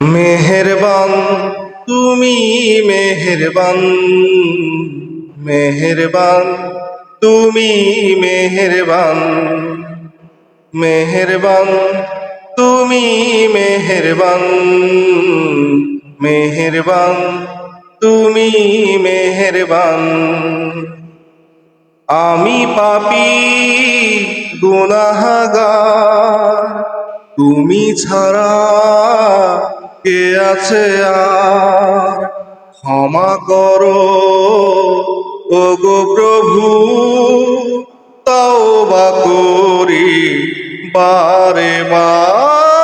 মেহেরবান, তুমি মেহেরবান মেহেরবান, তুমি মেহেরবান মেহেরবান, তুমি মেহেরবান মেহেরবান, তুমি মেহেরবান। আমি পাপি, গুনাহগার, তুমি ছাড়া কে আছে আর? ক্ষমা করো। গো প্রভু তাও বা করি বারে বারে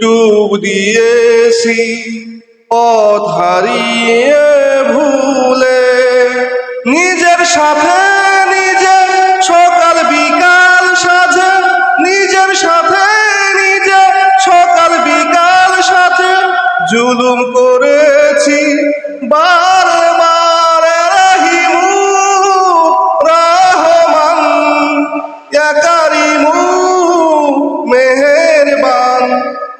ডুব দিয়েছি, পথ হারিয়ে ভুলে। নিজের সাথে নিজে সকাল বিকাল সাজে নিজের সাথে নিজে সকাল বিকাল সাথে, জুলুম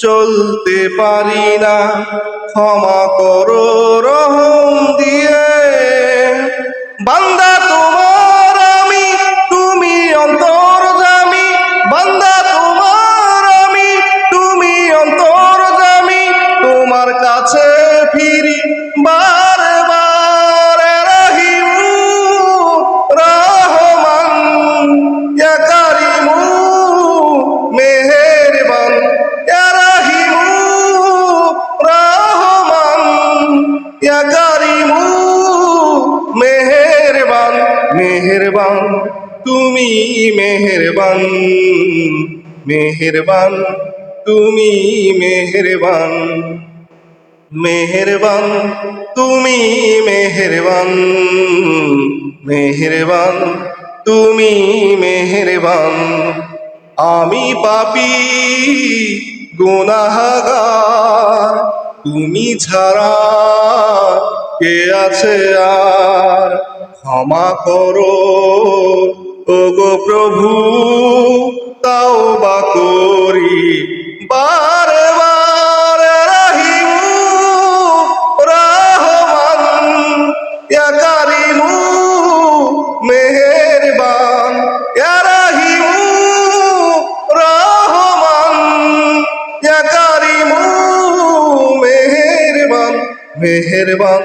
চলতে পারি না। ক্ষমা করো রহম দিয়ে। বান্দা তোমার আমি, তুমি অন্তর জামি বান্দা তোমার আমি, তুমি অন্তর জামি তোমার কাছে মেহেরবান, তুমি মেহেরবান মেহেরবান, তুমি মেহেরবান মেহেরবান, তুমি মেহেরবান মেহেরবান, তুমি মেহেরবান। আমি পাপি, গুনাহগার, তুমি ছাড়া কে আছে আর? ক্ষমা করো। ও গো প্রভু, তাও বা করি। বারে বারে রাহিমু, রহমান ইয়া মেহেরবান ইয়া রাহিমু রহমান ইয়া মেহেরবান মেহেরবান।